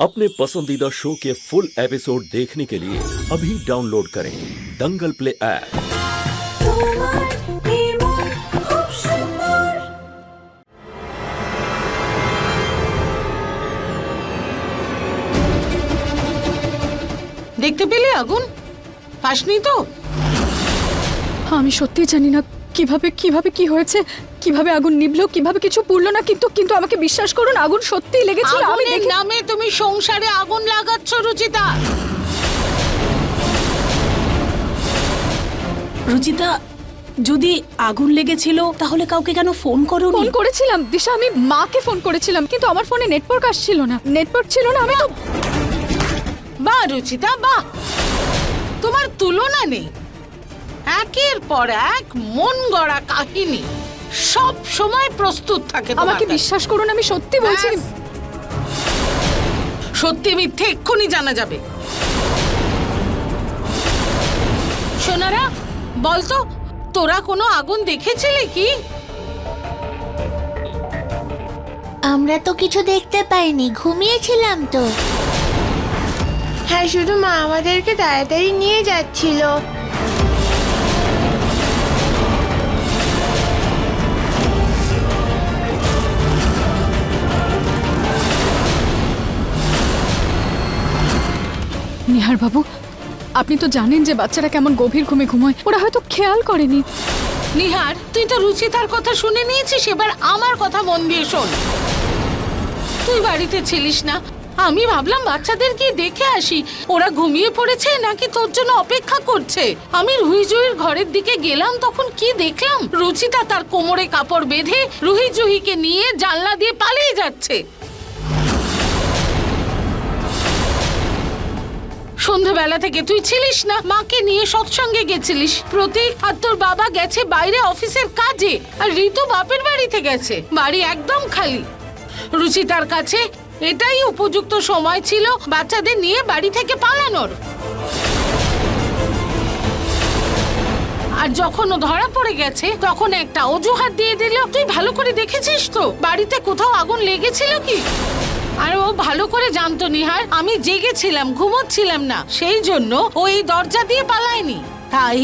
अपने पसंदीदा शो के फुल एपिसोड देखने के लिए अभी डाउनलोड करें दंगल प्ले ऐप তোমার নির্মল খুব সুন্দর দেখতে পেলে আগুন পাসনি তো আমি সত্যি জানি না কীভাবে কীভাবে কি হয়েছে? কীভাবে আগুন নিভলো? কীভাবে কিছু পুড়লো না? কিন্তু কিন্তু আমাকে বিশ্বাস করুন আগুন সত্যিই লেগেছিল আমি আগুনের দেখি নামে তুমি সংসারে আগুন লাগাচ্ছ রুচিতা। রুচিতা যদি আগুন লেগেছিল তাহলে কাউকে কেন ফোন করো ফোন করেছিলাম। দিশা আমি মাকে ফোন করেছিলাম কিন্তু আমার ফোনে নেটওয়ার্ক আসছিল না। নেটওয়ার্ক ছিল না আমি তো বাহ রুচিতা বাহ। তোমার তুলনা নেই। একের পর এক মন গড়া কাহিনী সব সময় প্রস্তুত থাকে তোমার আমাকে কাছে। বিশ্বাস করুন আমি সত্যি বলছি। ব্যাস। সত্যি মিথ্যে এক্ষুনি জানা যাবে। সোনারা বলতো তোরা কোনো আগুন দেখেছিলি কি? আমরা তো কিছু দেখতে পাইনি ঘুমিয়েছিলাম তো। হ্যাঁ শুধু মা আমাদেরকে তাড়াতাড়ি নিয়ে যাচ্ছিল। নিহার বাবু, আপনি তো জানেন যে বাচ্চারা কেমন গভীর ঘুমে ঘুমোয়। ওরা হয়তো খেয়াল করেনি। নিহার, তুই তো রুচিতার কথা শুনে নিয়েছিস, এবার আমার কথা মন দিয়ে শোন। তুই বাড়িতে ছিলিস না, আমি ভাবলাম বাচ্চাদের গিয়ে দেখে আসি। ওরা ঘুমিয়ে পড়েছে নাকি তোর জন্য অপেক্ষা করছে? আমি রুহি জুহির ঘরের দিকে গেলাম, তখন কি দেখলাম? রুচিতা তার কোমরে কাপড় বেঁধে রুহিজুহিকে নিয়ে জানলা দিয়ে পালিয়ে যাচ্ছে। সন্ধ্যাবেলা থেকে তুই ছিলিস না, মাকে নিয়ে সৎসঙ্গে গেছিলিস। প্রতীক আর তোর বাবা গেছে বাইরে অফিসের কাজে, আর ঋতু বাপের বাড়িতে গেছে, বাড়ি একদম খালি। রুচিতার কাছে এটাই উপযুক্ত সময় ছিল বাচ্চাদের নিয়ে বাড়ি থেকে পালানোর। আর যখন ও ধরা পড়ে গেছে, তখন একটা অজুহাত দিয়ে দিল, তুই ভালো করে দেখেছিস তো, বাড়িতে কোথাও আগুন লেগেছিল কি? আর ও ভালো করে জানতো নিহার। আমি জেগেছিলাম ঘুমোচ্ছিলাম না। সেই জন্য ও এই দরজা দিয়ে পালায়নি। তাই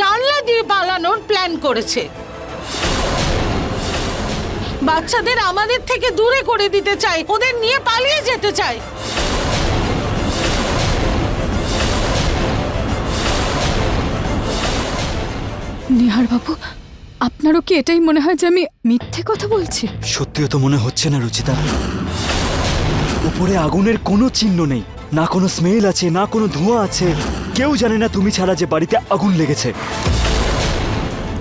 জানলা দিয়ে পালানোর প্ল্যান করেছে। বাচ্চাদের আমাদের থেকে দূরে করে দিতে চাই ওদের নিয়ে পালিয়ে যেতে চাই নিহার বাবু আপনারও কি এটাই মনে হয় যে আমি মিথ্যে কথা বলছি? সত্যিও তো মনে হচ্ছে না রুচিতা। উপরে আগুনের কোনো চিহ্ন নেই। না কোনো স্মেল আছে, না কোনো ধোঁয়া আছে। কেউ জানে না তুমি ছাড়া যে বাড়িতে আগুন লেগেছে।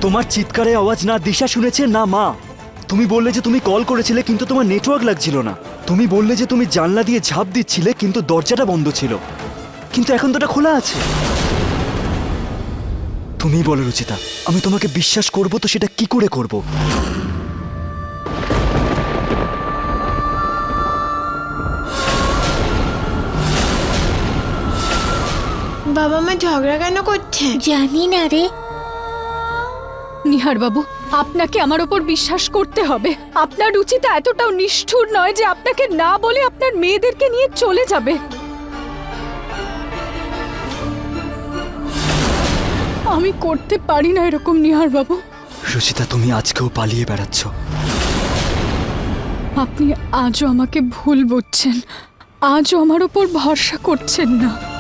তোমার চিৎকারে আওয়াজ না দিশা শুনেছে না মা। তুমি বললে যে তুমি কল করেছিলে কিন্তু তোমার নেটওয়ার্ক লাগছিল না। তুমি বললে যে তুমি জানলা দিয়ে ঝাঁপ দিচ্ছিলে কিন্তু দরজাটা বন্ধ ছিল। কিন্তু এখন তো খোলা আছে। তুমি বলো রুচিতা, আমি তোমাকে বিশ্বাস করব তো সেটা কি করে করব? বাবা মা ঝগড়া কেন করছে? জানি না রে। নিহার বাবু আপনাকে আমার ওপর বিশ্বাস করতে হবে। আপনার রুচিতা এতটাও নিষ্ঠুর নয় যে আপনাকে না বলে আপনার মেয়েদেরকে নিয়ে চলে যাবে। আমি করতে পারি না এরকম নিহার বাবু। রুচিতা তুমি আজকেও পালিয়ে বেড়াচ্ছ। আপনি আজও আমাকে ভুল বুঝছেন। আজও আমার ওপর ভরসা করছেন না।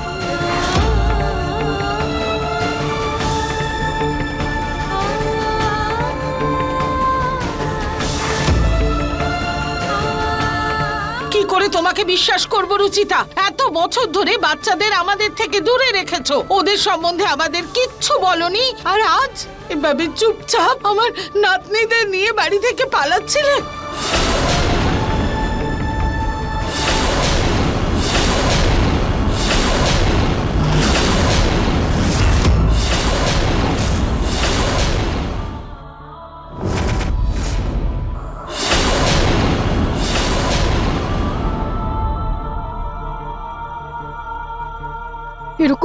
করে তোমাকে বিশ্বাস করব, রুচিতা। এত বছর ধরে বাচ্চাদের আমাদের থেকে দূরে রেখেছো। ওদের সম্বন্ধে আমাদের কিচ্ছু বলনি। আর আজ এভাবে চুপচাপ আমার নাতনিদের নিয়ে বাড়ি থেকে পালাচ্ছিলে?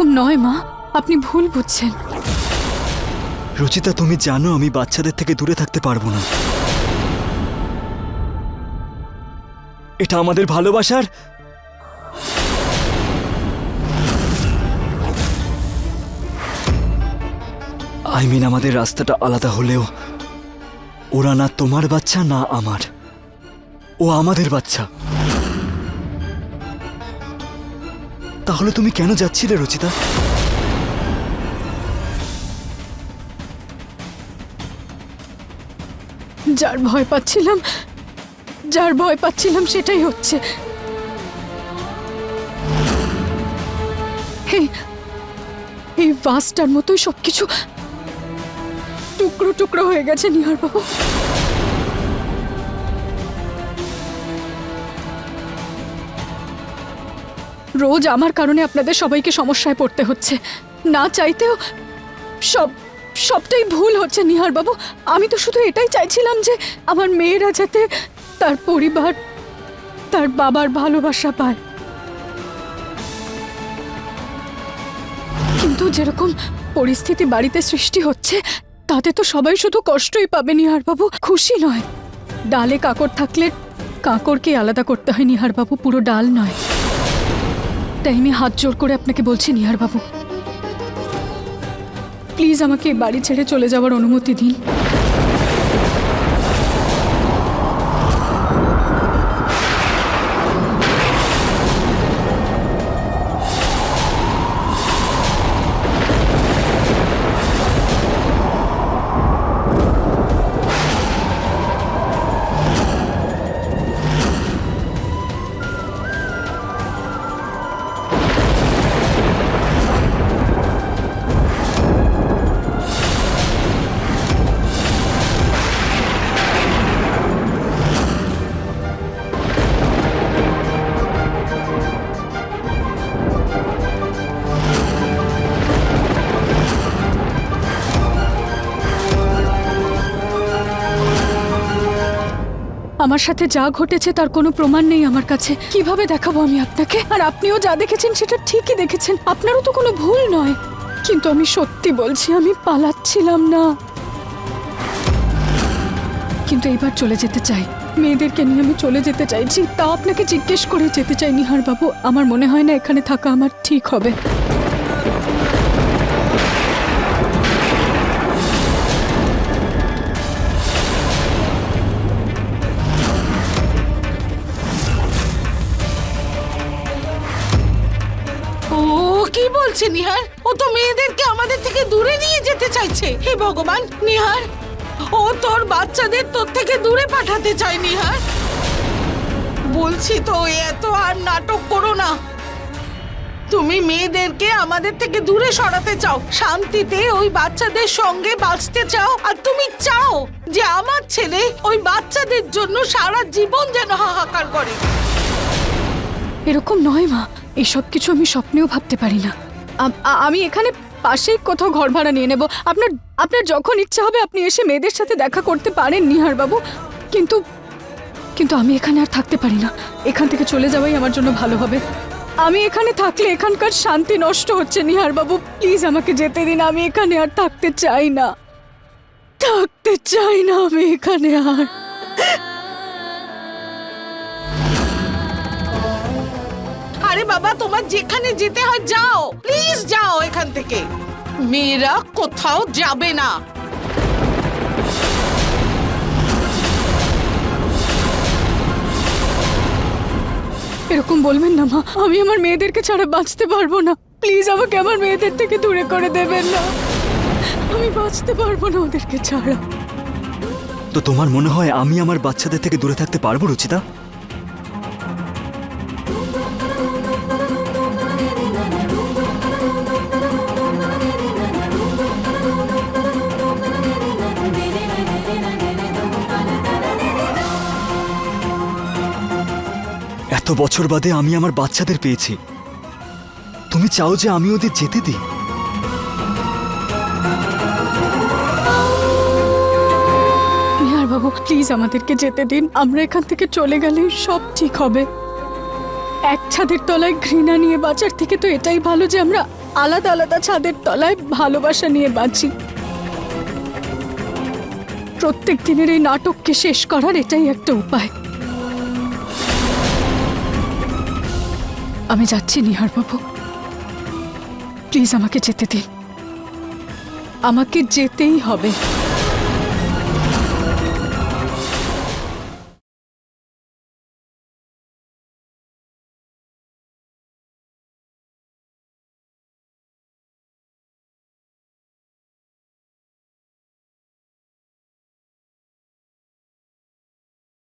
এরকম নয়, মা। আপনি ভুল বুঝছেন। রুচিতা, তুমি জানো আমি বাচ্চাদের থেকে দূরে থাকতে পারব না। এটা আমাদের ভালোবাসার? আই মিন আমাদের রাস্তাটা আলাদা হলেও ওরা না তোমার বাচ্চা, না আমার। ও আমাদের বাচ্চা। তাহলে তুমি কেন যাচ্ছিলে, রচিতা? যার ভয় পাচ্ছিলাম, যার ভয় পাচ্ছিলাম সেটাই হচ্ছে। এই বাসটার মতোই সবকিছু টুকরো টুকরো হয়ে গেছে নিহার বাবু রোজ আমার কারণে আপনাদের সবাইকে সমস্যায় পড়তে হচ্ছে। না চাইতেও সব, সবটাই ভুল হচ্ছে নিহার বাবু। আমি তো শুধু এটাই চাইছিলাম যে আমার মেয়েরা যাতে তার পরিবার, তার বাবার ভালোবাসা পায়। কিন্তু যেরকম পরিস্থিতি বাড়িতে সৃষ্টি হচ্ছে, তাতে তো সবাই শুধু কষ্টই পাবে নিহার বাবু, খুশি নয়। ডালে কাকড় থাকলে কাকড়কে আলাদা করতে হয় নিহার বাবু, পুরো ডাল নয়। তাই আমি হাত জোর করে আপনাকে বলছি নিহার বাবু প্লিজ আমাকে বাড়ি ছেড়ে চলে যাওয়ার অনুমতি দিন। আমার সাথে যা ঘটেছে তার কোনো প্রমাণ নেই আমার কাছে। কীভাবে দেখাবো আমি আপনাকে? আর আপনিও যা দেখেছেন সেটা ঠিকই দেখেছেন। আপনারও তো কোনো ভুল নয়। কিন্তু আমি সত্যি বলছি, আমি পালাচ্ছিলাম না। কিন্তু এইবার চলে যেতে চাই। মেয়েদেরকে নিয়ে আমি চলে যেতে চাইছি। তা আপনাকে জিজ্ঞেস করে যেতে চাই নিহার বাবু আমার মনে হয় না এখানে থাকা আমার ঠিক হবে। বলছে, নিহার? ও তো মেয়েদেরকে আমাদের থেকে দূরে নিয়ে যেতে চাইছে। হে ভগবান, নিহার! ও তোর বাচ্চাদের তোর থেকে দূরে পাঠাতে চায়, নিহার! বলছি তো এত আর নাটক করো না। তুমি মেয়েদেরকে আমাদের থেকে দূরে সরাতে চাও। শান্তিতে ওই বাচ্চাদের সঙ্গে বাঁচতে চাও। আর তুমি চাও যে আমার ছেলে ওই বাচ্চাদের জন্য সারা জীবন যেন হাহাকার করে। এরকম নয় মা। এসব কিছু আমি স্বপ্নেও ভাবতে পারি না। আমি এখানে পাশেই কোথাও ঘর ভাড়া নিয়ে নেব। আপনার আপনার যখন ইচ্ছা হবে, আপনি এসে মেয়েদের সাথে দেখা করতে পারেন নিহার বাবু কিন্তু কিন্তু আমি এখানে আর থাকতে পারি না। এখান থেকে চলে যাওয়াই আমার জন্য ভালো হবে। আমি এখানে থাকলে এখানকার শান্তি নষ্ট হচ্ছে নিহার বাবু প্লিজ আমাকে যেতে দিন, আমি এখানে আর থাকতে চাই না। থাকতে চাই না আমি এখানে আর। বাবা তোমার যেখানে যেতে হয় যাও। প্লিজ যাও এখান থেকে। মেয়েরা কোথাও যাবে না। এরকম বলবেন না মা। আমি আমার মেয়েদেরকে ছাড়া বাঁচতে পারব না। প্লিজ আমাকে আমার মেয়েদের থেকে দূরে করে দেবেন না। আমি বাঁচতে পারব না ওদেরকে ছাড়া। তো তোমার মনে হয় আমি আমার বাচ্চাদের থেকে দূরে থাকতে পারব রচিতা? এত বছর বাদে আমি আমার বাচ্চাদের পেয়েছি। তুমি চাও যে আমি ওদের যেতে দিই? নিহার বাবু প্লিজ আমাদেরকে যেতে দিন। আমরা এখান থেকে চলে গেলে সব ঠিক হবে। এক ছাদের তলায় ঘৃণা নিয়ে বাঁচার থেকে তো এটাই ভালো যে আমরা আলাদা আলাদা ছাদের তলায় ভালোবাসা নিয়ে বাঁচি। প্রত্যেক দিনের এই নাটককে শেষ করার এটাই একটা উপায়। আমি যাচ্ছি নিহার বাবু প্লিজ আমাকে যেতে দিন। আমাকে যেতেই হবে।